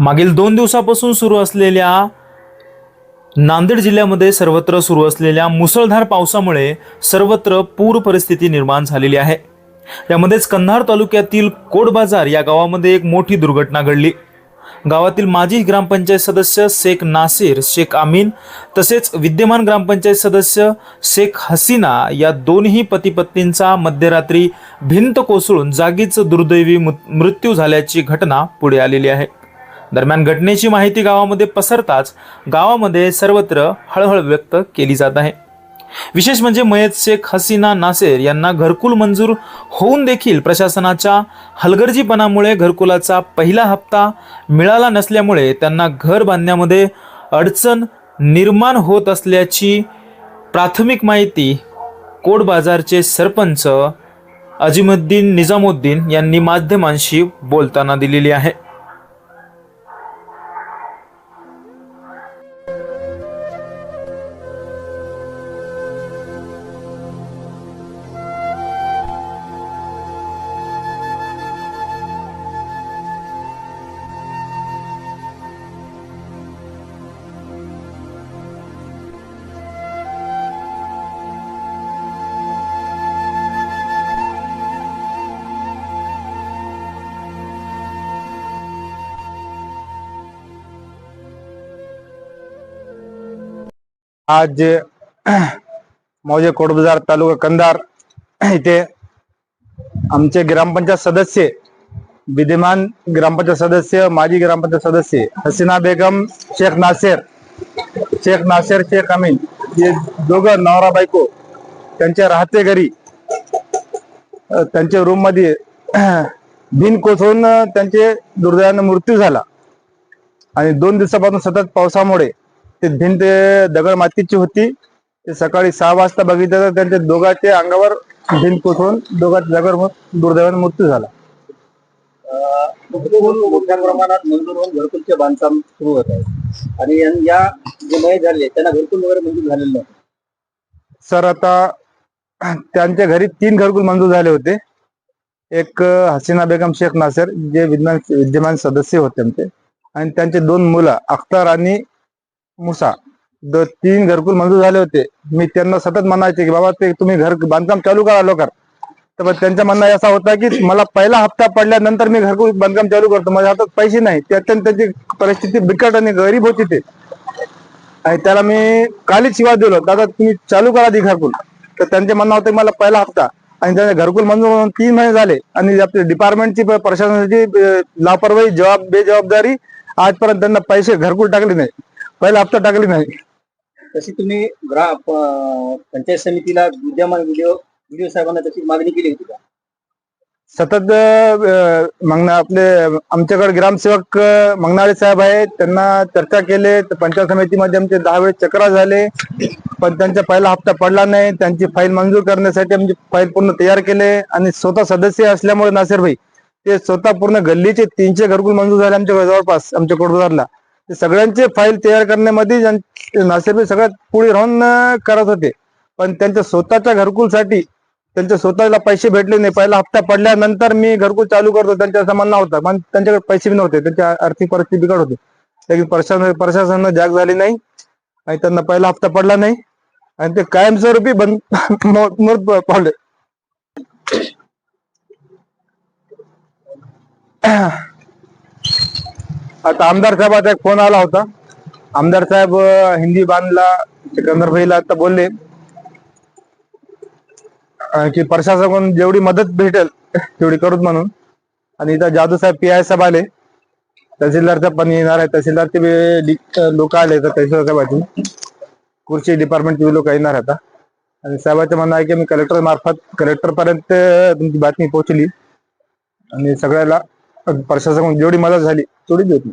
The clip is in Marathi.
मागील दोन दिवसापासून सुरू असलेल्या नांदेड जिल्ह्यामध्ये सर्वत्र सुरू असलेल्या मुसळधार पावसामुळे सर्वत्र पूर परिस्थिती निर्माण झालेली आहे. यामध्येच कन्हार तालुक्यातील कोड बाजार या गावामध्ये एक मोठी दुर्घटना घडली. गावातील माजी ग्रामपंचायत सदस्य शेख नासिर शेख आमीन तसेच विद्यमान ग्रामपंचायत सदस्य शेख हसीना या दोन्ही पती पत्नींचा मध्यरात्री भिंत कोसळून जागीच दुर्दैवी मृ- मृत्यू झाल्याची घटना पुढे आलेली आहे. दरम्यान घटनेची माहिती गावामध्ये पसरताच गावामध्ये सर्वत्र हळहळ व्यक्त केली जात आहे. विशेष म्हणजे मयत शेख हसीना नासेर यांना घरकुल मंजूर होऊन देखील प्रशासनाच्या हलगर्जीपणामुळे घरकुलाचा पहिला हप्ता मिळाला नसल्यामुळे त्यांना घर बांधण्यामध्ये अडचण निर्माण होत असल्याची प्राथमिक माहिती कोड बाजारचे सरपंच अजिमुद्दीन निजामुद्दीन यांनी माध्यमांशी बोलताना दिलेली आहे. आज मौजे कोडबाजार तालुका कंदार इथे आमचे ग्रामपंचायत सदस्य विद्यमान ग्रामपंचायत सदस्य माजी ग्रामपंचायत सदस्य हसीना बेगम शेख नासेर शेख नासेर शेख अमीन हे दोघं नवरा बायको त्यांच्या राहते घरी त्यांच्या रूममध्ये भिन कोसळून त्यांचे दुर्दैवानं मृत्यू झाला. आणि दोन दिवसापासून सतत पावसामुळे ते भिंत दगड मातीची होती. ते सकाळी सहा वाजता बघितलं तर त्यांच्या दोघांच्या अंगावर भिंत कोसळून दोघांच्या दगड दुर्दैवाने मृत्यू झाला. मोठ्या प्रमाणात मंजूर होऊन घरकुलचे बांधकाम सुरू होत आहे. आणि या- जे मय झाले त्यांना घरकुल वगैरे मंजूर झालेलं नाही. सर आता त्यांच्या घरी तीन घरकुल मंजूर झाले होते. एक हसीना बेगम शेख नासर जे विद्यमान विद्यमान सदस्य होते आमचे. आणि त्यांचे दोन मुलं अख्तर आणि मुसा. द तीन घरकुल मंजूर झाले होते. मी त्यांना सतत म्हणायचे की बाबा ते तुम्ही घर बांधकाम चालू करा लवकर. तर मग त्यांचं म्हणणं असा होता की मला पहिला हप्ता पडल्यानंतर मी घरकुल बांधकाम चालू करतो. माझ्या हातात पैसे नाही. त्यातून त्यांची परिस्थिती बिकट आणि गरीब होती ते. आणि त्याला मी कालीच शिवाय दिलो. दादा तुम्ही चालू करा ती घरकुल. तर त्यांचे म्हणणं होतं मला पहिला हप्ता. आणि त्यांचे घरकुल मंजूर तीन महिने झाले. आणि आपली डिपार्टमेंटची प्रशासनाची लापरवाही जबाब बेजबाबदारी आजपर्यंत त्यांना पैसे घरकुल टाकले नाही. पहिला हप्ता टाकले नाही. तशी तुम्ही ग्रा प- पंचायत समितीला विद्यमान व्हिडिओ व्हिडिओ साहेबांना तशी मागणी केली होती का? सतत अं, मंगना आपले आमच्याकडे ग्रामसेवक अं, मंगनाळे साहेब आहेत. त्यांना चर्चा केले. तर पंचायत समितीमध्ये आमचे दहा वेळेस चक्रा झाले. पण त्यांचा पहिला हप्ता पडला नाही. त्यांची फाईल मंजूर करण्यासाठी आमची फाईल पूर्ण तयार केले. आणि स्वतः सदस्य असल्यामुळे नासिर भाई ते स्वतः पूर्ण गल्लीचे तीनशे घरकुल मंजूर झाले आमच्या जवळपास आमच्या कोटबाजारला ते सगळ्यांचे फाईल तयार करण्यामध्ये ज्यां- सगळ्यात पुढे राहून करत होते. पण त्यांच्या स्वतःच्या घरकुलसाठी त्यांच्या स्वतःला पैसे भेटले नाही. पहिला हप्ता पडल्यानंतर मी घरकुल चालू करतो. त्यांच्या असं म्हणणं होतं. पण त्यांच्याकडे पैसे बी नव्हते. त्यांची आर्थिक परिस्थिती बिघड होती. त्याची प्रशासन प्रशासनानं जाग झाली नाही. आणि त्यांना पहिला हप्ता पडला नाही. आणि ते कायमस्वरूपी बंद मृत पावले. आता आमदार साहेबाचा एक फोन आला होता. आमदार साहेब हिंदी बांधला सिकंदर भाईला आता बोलले. की प्रशासनाकडून जेवढी मदत भेटेल तेवढी करूत म्हणून. आणि इथं जादू साहेब पी आय साहेब आले. तहसीलदारचा पण येणार आहे तहसीलदारचे लोक आले तर तहसीलदार साहेबाची. कृषी डिपार्टमेंटचे लोक येणार आता. आणि साहेबाचं म्हणणं आहे की मी कलेक्टर मार्फत कलेक्टर पर्यंत तुमची बातमी पोहोचली. आणि सगळ्याला प्रशासनाकडून जेवढी मदत झाली तेवढी देत